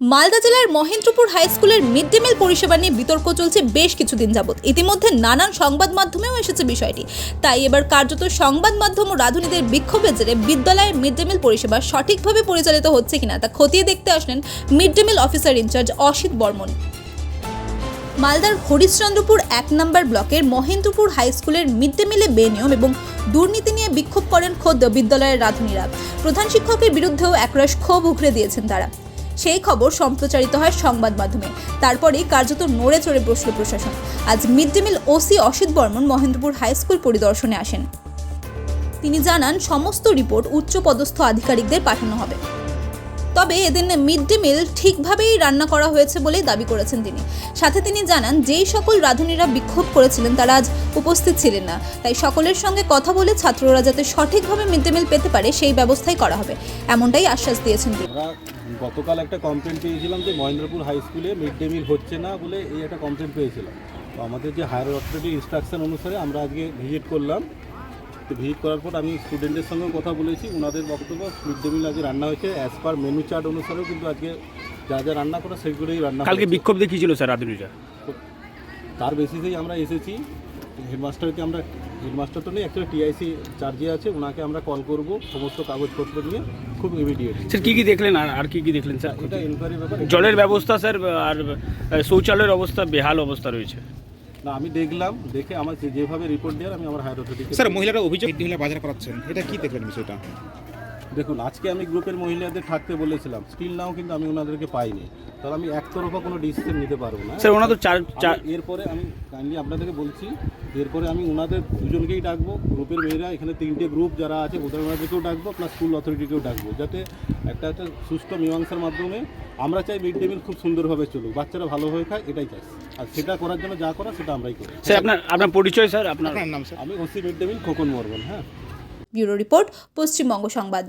মালদা জেলার মহেন্দ্রপুর হাই স্কুলের mid day meal পরিষেবা নিয়ে বিতর্ক চলছে বেশ কিছুদিন যাবৎ। ইতিমধ্যে নানান সংবাদ মাধ্যমেও এসেছে বিষয়টি। তাই এবার কার্যত সংবাদ মাধ্যম ও রাঁধুনিদের বিক্ষোভের জেরে বিদ্যালয়ের মিড ডে মিল পরিষেবা সঠিকভাবে পরিচালিত হচ্ছে কিনা তা খতিয়ে দেখতে আসলেন mid day meal officer in charge Asit Barman. মালদার হরিশ্চন্দ্রপুর এক নম্বর ব্লকের মহেন্দ্রপুর হাই স্কুলের মিড ডে মিলে বেনিয়ম এবং দুর্নীতি নিয়ে বিক্ষোভ করেন খোদ বিদ্যালয়ের রাঁধুনিরা। প্রধান শিক্ষকের বিরুদ্ধেও একরাশ ক্ষোভ উগরে দিয়েছেন তারা। সেই খবর সম্প্রচারিত হয় সংবাদ মাধ্যমে। তারপরেই কার্যত নড়ে চড়ে বসল প্রশাসন। আজ mid day meal OC Asit Barman Mahendrapur high school পরিদর্শনে আসেন। তিনি জানান, সমস্ত রিপোর্ট উচ্চ পদস্থ আধিকারিকদের পাঠানো হবে। তবে এদিন মিড ডে মিল ঠিকভাবেই রান্না করা হয়েছে বলেই দাবি করেছেন তিনি। সাথে তিনি জানান, যেই সকল রাঁধুনিরা বিক্ষোভ করেছিলেন, তারা আজ উপস্থিত ছিলেন না। তাই সকলের সঙ্গে কথা বলে ছাত্ররা যাতে সঠিকভাবে মিড ডে মিল পেতে পারে, সেই ব্যবস্থাই করা হবে। এমনটাই আশ্বাস দিয়েছেন তিনি। গতকাল একটা কমপ্লেন পেয়েছিলাম যে মহেন্দ্রপুর হাই স্কুলে মিড ডে মিল হচ্ছে না বলে এই একটা কমপ্লেন পেয়েছিলাম। তো আমাদের যে হায়ার অথরিটি ইনস্ট্রাকশন অনুসারে আমরা আজকে ভিজিট করলাম। তো ভিজিট করার পর আমি স্টুডেন্টদের সঙ্গে কথা বলেছি ওনাদের বক্তব্য মিড ডে মিল আজকে রান্না হয়েছে। অ্যাজ পার মেনু চার্ট অনুসারেও কিন্তু আজকে যা যা রান্না করা সেগুলোই রান্না কালকে বিক্ষোভ দেখিয়েছিল স্যার রাধুনিরা তার বেসিসেই আমরা এসেছি। হেডমাস্টারকে আমরা হেডমাস্টার তো নেই অ্যাকচুয়ালি টিআইসি চার্জে আছে ওনাকে আমরা কল করব সমস্ত কাগজপত্র নিয়ে খুব ইমিডিয়েট স্যার কী কী দেখলেন আর আর কী কি দেখলেন স্যার? এটা এনকোয়ারি ব্যাপার। জলের ব্যবস্থা স্যার আর শৌচালয়ের অবস্থা বেহাল অবস্থা রয়েছে। না আমি দেখলাম দেখে আমার যেভাবে রিপোর্ট দেওয়ার আমি আমার হায়ার অথরিটিকে স্যার মহিলারা অভিযোগ মিলে বাজার করাচ্ছেন। এটা কি দেখলেন বিষয়টা? দেখুন আজকে আমি গ্রুপের মহিলাদের থাকতে বলেছিলাম। স্টিল নাও কিন্তু আমি ওনাদেরকে পাইনি। তাহলে আমি একতরফা কোনো ডিসিশন নিতে পারব না। স্যার ওনার তো চার চার এরপরে আমি কাইন্ডলি আপনাদেরকে বলছি এরপরে আমি ওনাদের দুজনকেই ডাকবো গ্রুপের মেয়েরা এখানে তিনটে গ্রুপ যারা আছে ওদের ওনাদেরকেও ডাকবো প্লাস স্কুল অথরিটিকেও ডাকবো যাতে একটা একটা সুষ্ঠু মীমাংসার মাধ্যমে আমরা চাই মিড ডে মিল খুব সুন্দরভাবে চলুক বাচ্চারা ভালোভাবে খায় এটাই চাই। আর সেটা করার জন্য যা করা সেটা আমরাই করি। স্যার আপনার আপনার পরিচয় স্যার? আপনার আপনার নাম স্যার? আমি OC mid day meal Khokon Barman হ্যাঁ। ব্যুরো রিপোর্ট পশ্চিমবঙ্গ সংবাদ।